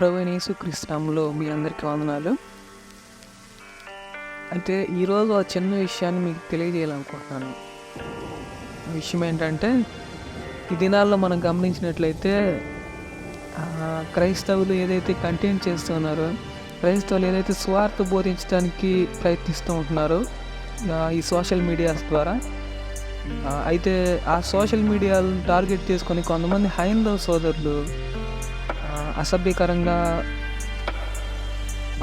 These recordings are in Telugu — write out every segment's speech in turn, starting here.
ప్రవీణేసు కృష్ణంలో మీ అందరికీ వందనాలు. అయితే ఈరోజు ఆ చిన్న విషయాన్ని మీకు తెలియజేయాలనుకుంటున్నాను. విషయం ఏంటంటే ఈ దినాల్లో మనం గమనించినట్లయితే క్రైస్తవులు ఏదైతే కంటెంట్ చేస్తున్నారో క్రైస్తవులు ఏదైతే స్వార్థ బోధించడానికి ప్రయత్నిస్తూ ఉంటున్నారో ఈ సోషల్ మీడియాస్ ద్వారా అయితే ఆ సోషల్ మీడియాలను టార్గెట్ చేసుకొని కొంతమంది హైందవ సోదరులు అసభ్యకరంగా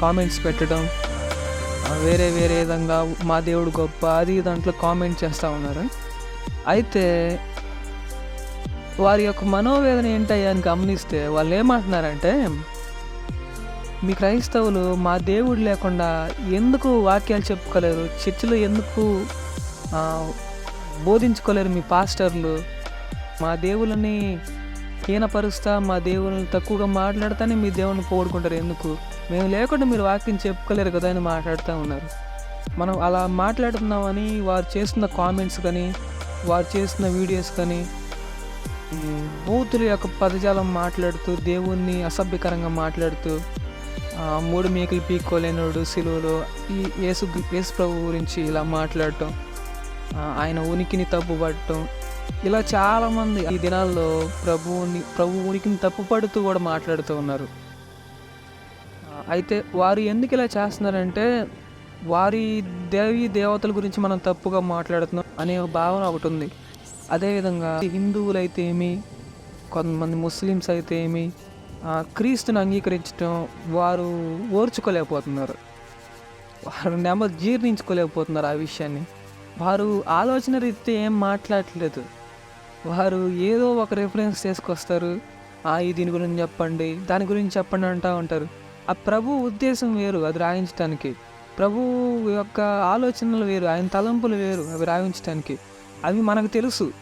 కామెంట్స్ పెట్టడం వేరే వేరే విధంగా మా దేవుడు గొప్ప అది దాంట్లో కామెంట్ చేస్తూ ఉన్నారు. అయితే వారి యొక్క మనోవేదన ఏంటయ్యా అని గమనిస్తే వాళ్ళు ఏమంటున్నారంటే మీ క్రైస్తవులు మా దేవుడు లేకుండా ఎందుకు వాక్యాలు చెప్పుకోలేరు? చర్చిలో ఎందుకు బోధించుకోలేరు మీ పాస్టర్లు? మా దేవులని హీనపరుస్తా మా దేవుని తక్కువగా మాట్లాడతానే మీ దేవుని పోగొడుకుంటారు ఎందుకు? మేము లేకుండా మీరు వాక్యం చెప్పుకోలేరు కదా అని మాట్లాడుతూ ఉన్నారు. మనం అలా మాట్లాడుతున్నామని వారు చేస్తున్న కామెంట్స్ కానీ వారు చేస్తున్న వీడియోస్ కానీ బూతుల యొక్క పదజాలం మాట్లాడుతూ దేవుణ్ణి అసభ్యకరంగా మాట్లాడుతూ మూడు మేకలు పీక్కోలేనోడు సిలువలో ఈ యేసు యేసు ప్రభు గురించి ఇలా మాట్లాడటం ఆయన ఉనికిని తప్పుపట్టడం ఇలా చాలామంది ఈ దినాల్లో ప్రభువుని ప్రభు ఉనికిని తప్పుపడుతూ కూడా మాట్లాడుతూ ఉన్నారు. అయితే వారు ఎందుకు ఇలా చేస్తున్నారంటే వారి దేవి దేవతల గురించి మనం తప్పుగా మాట్లాడుతున్నాం అనే భావన ఒకటి ఉంది. అదేవిధంగా హిందువులు అయితే ఏమి కొంతమంది ముస్లిమ్స్ అయితే ఏమి క్రీస్తుని అంగీకరించడం వారు ఓర్చుకోలేకపోతున్నారు. వారు నెమ్మది జీర్ణించుకోలేకపోతున్నారు ఆ విషయాన్ని. వారు ఆలోచన రీత్యా ఏం మాట్లాడట్లేదు. వారు ఏదో ఒక రిఫరెన్స్ తీసుకొస్తారు. "ఆ, ఈ దీని గురించి చెప్పండి దాని గురించి చెప్పండి అంటూ ఉంటారు. ఆ ప్రభు ఉద్దేశం వేరు అది రాయించడానికి ప్రభు యొక్క ఆలోచనలు వేరు ఆయన తలంపులు వేరు అవి రాయించడానికి అవి మనకు తెలుసు.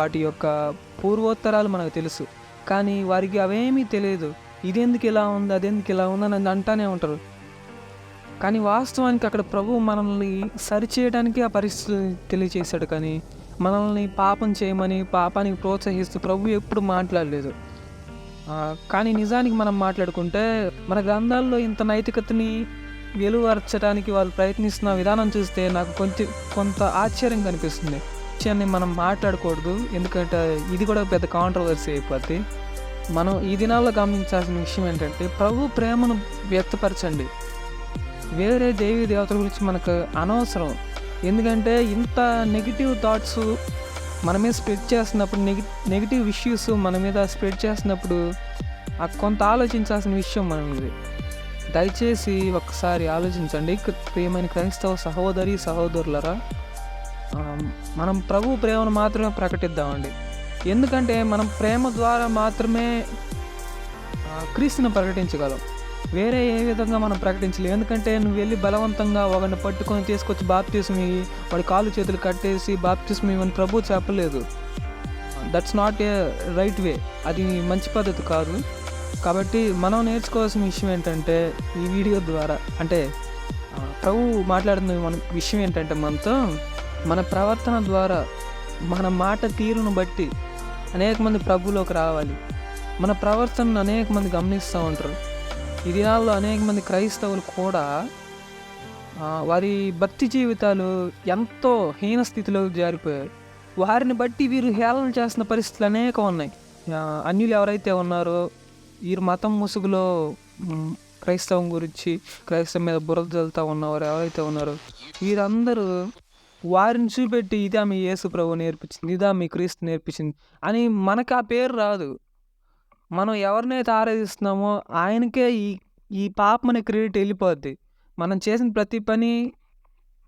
వాటి యొక్క పూర్వోత్తరాలు మనకు తెలుసు. కానీ వారికి అవేమీ తెలియదు. ఇదెందుకు ఇలా ఉంది అదెందుకు ఇలా ఉంది అని అంటానే ఉంటారు. కానీ వాస్తవానికి అక్కడ ప్రభు మనల్ని సరిచేయడానికి ఆ పరిస్థితులు తెలియచేశాడు కానీ మనల్ని పాపం చేయమని పాపానికి ప్రోత్సహిస్తూ ప్రభు ఎప్పుడు మాట్లాడలేదు. కానీ నిజానికి మనం మాట్లాడుకుంటే మన గ్రంథాల్లో ఇంత నైతికతని వెలువరచడానికి వాళ్ళు ప్రయత్నిస్తున్న విధానం చూస్తే నాకు కొంచెం కొంత ఆశ్చర్యం కనిపిస్తుంది. విషయాన్ని మనం మాట్లాడకూడదు ఎందుకంటే ఇది కూడా పెద్ద కాంట్రవర్సీ అయిపోద్ది. మనం ఈ దినాల్లో గమనించాల్సిన విషయం ఏంటంటే ప్రభు ప్రేమను వ్యక్తపరచండి. వేరే దేవీ దేవతల గురించి మనకు అనవసరం. ఎందుకంటే ఇంత నెగిటివ్ థాట్స్ మన మీద స్ప్రెడ్ చేస్తున్నప్పుడు నెగి నెగిటివ్ ఇష్యూస్ మన మీద స్ప్రెడ్ చేస్తున్నప్పుడు ఆ కొంత ఆలోచించాల్సిన విషయం మనం ఇది దయచేసి ఒకసారి ఆలోచించండి. ప్రియమైన క్రైస్తవ సహోదరి సహోదరులరా మనం ప్రభు ప్రేమను మాత్రమే ప్రకటిద్దామండి. ఎందుకంటే మనం ప్రేమ ద్వారా మాత్రమే ఆ, క్రీస్తుని ప్రకటించగలం. వేరే ఏ విధంగా మనం ప్రకటించలేం ఎందుకంటే నువ్వు వెళ్ళి బలవంతంగా ఒకరిని పట్టుకొని తీసుకొచ్చి బాప్తీసం ఇవి వాడి కాలు చేతులు కట్టేసి బాప్తీసం ఇవ్వని ప్రభు చెప్పలేదు. That's not a right way అది మంచి పద్ధతి కాదు. కాబట్టి మనం నేర్చుకోవాల్సిన విషయం ఏంటంటే ఈ వీడియో ద్వారా అంటే ప్రభు మాట్లాడుతున్న మన విషయం ఏంటంటే మనతో మన ప్రవర్తన ద్వారా మన మాట తీరును బట్టి అనేక మంది ప్రభులోకి రావాలి. మన ప్రవర్తనను అనేక మంది గమనిస్తూ ఉంటారు. ఈ దినాల్లో అనేక మంది క్రైస్తవులు కూడా వారి భక్తి జీవితాలు ఎంతో హీన స్థితిలోకి జారిపోయారు. వారిని బట్టి వీరు హేళన చేస్తున్న పరిస్థితులు అనేకం ఉన్నాయి. అన్యులు ఎవరైతే ఉన్నారో వీరు మతం ముసుగులో క్రైస్తవం గురించి క్రైస్తవం మీద బురద చల్లుతూ ఉన్నవారు ఎవరైతే ఉన్నారో వీరందరూ వారిని చూపెట్టి ఇదా మీ యేసు ప్రభు నేర్పించింది ఇదా మీ క్రీస్తు నేర్పించింది అని మనకు ఆ పేరు రాదు. మనం ఎవరినైతే ఆరాధిస్తున్నామో ఆయనకే ఈ ఈ పాపం అనే క్రెడిట్ వెళ్ళిపోద్ది. మనం చేసిన ప్రతి పని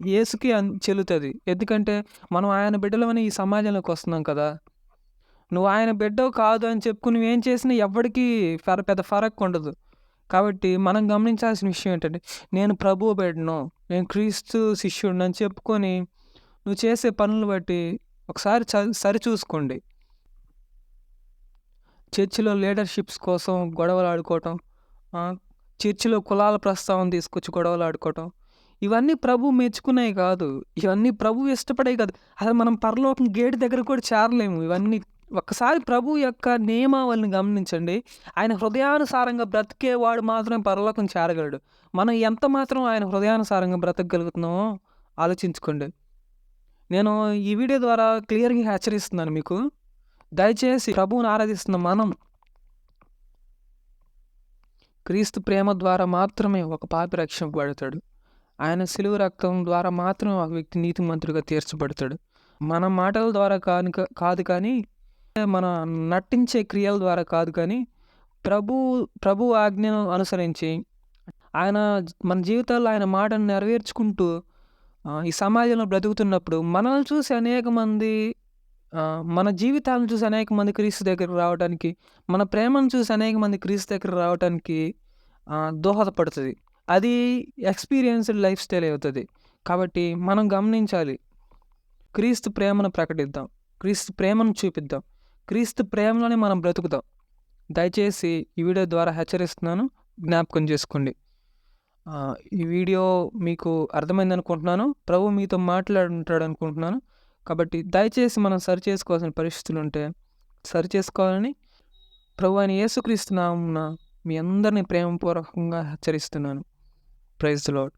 యేసుకి చెల్లుతుంది. ఎందుకంటే మనం ఆయన బిడ్డలమని ఈ సమాజంలోకి వస్తున్నాం కదా. నువ్వు ఆయన బిడ్డ కాదు అని చెప్పుకుని నువ్వేం చేసినా ఎవరికి ఫర పెద్ద ఫరక్ ఉండదు. కాబట్టి మనం గమనించాల్సిన విషయం ఏంటంటే నేను ప్రభువు బిడ్డను నేను క్రీస్తు శిష్యుడిని అని చెప్పుకొని నువ్వు చేసే పనులు బట్టి ఒకసారి చ- సరిచూసుకోండి చర్చిలో లీడర్షిప్స్ కోసం గొడవలు ఆడుకోవటం చర్చిలో కులాల ప్రస్తావన తీసుకొచ్చి గొడవలు ఆడుకోవటం ఇవన్నీ ప్రభు మెచ్చుకునేవి కాదు. ఇవన్నీ ప్రభు ఇష్టపడేవి కాదు. అసలు మనం పరలోకం గేట్ దగ్గర కూడా చేరలేము. ఇవన్నీ ఒక్కసారి ప్రభు యొక్క నియమావళిని గమనించండి. ఆయన హృదయానుసారంగా బ్రతికేవాడు మాత్రమే పరలోకం చేరగలడు. మనం ఎంత మాత్రం ఆయన హృదయానుసారంగా బ్రతకగలుగుతున్నామో ఆలోచించుకోండి. నేను ఈ వీడియో ద్వారా క్లియర్గా హెచ్చరిస్తున్నాను మీకు. దయచేసి ప్రభువును ఆరాధిస్తున్న మనం క్రీస్తు ప్రేమ ద్వారా మాత్రమే ఒక పాపి రక్షింపబడతాడు. ఆయన సిలువ రక్తం ద్వారా మాత్రమే ఒక వ్యక్తి నీతిమంతుడిగా తీర్చబడతాడు. మన మాటల ద్వారా కాని కాదు కానీ మన నటించే క్రియల ద్వారా కాదు కానీ ప్రభు ప్రభు ఆజ్ఞను అనుసరించి ఆయన మన జీవితాల్లో ఆయన మాటను నెరవేర్చుకుంటూ ఈ సమాజంలో బ్రతుకుతున్నప్పుడు మనల్ని చూసి అనేక మంది మన జీవితాలను చూసి అనేక మంది క్రీస్తు దగ్గరకు రావడానికి మన ప్రేమను చూసి అనేక మంది క్రీస్తు దగ్గర రావడానికి దోహదపడుతుంది. అది ఎక్స్పీరియన్స్డ్ లైఫ్ స్టైల్ అవుతుంది. కాబట్టి మనం గమనించాలి క్రీస్తు ప్రేమను ప్రకటిద్దాం క్రీస్తు ప్రేమను చూపిద్దాం క్రీస్తు ప్రేమలోనే మనం బ్రతుకుదాం. దయచేసి ఈ వీడియో ద్వారా హెచ్చరిస్తున్నాను జ్ఞాపకం చేసుకోండి. ఈ వీడియో మీకు అర్థమైంది అనుకుంటున్నాను ప్రభు మీతో మాట్లాడుంటాడు అనుకుంటున్నాను కాబట్టి దయచేసి మనం సరి చేసుకోవాల్సిన పరిస్థితులు ఉంటే సరి చేసుకోవాలని ప్రభు అయిన యేసుక్రీస్తునామున మీ అందరినీ ప్రేమపూర్వకంగా హెచ్చరిస్తున్నాను. Praise lord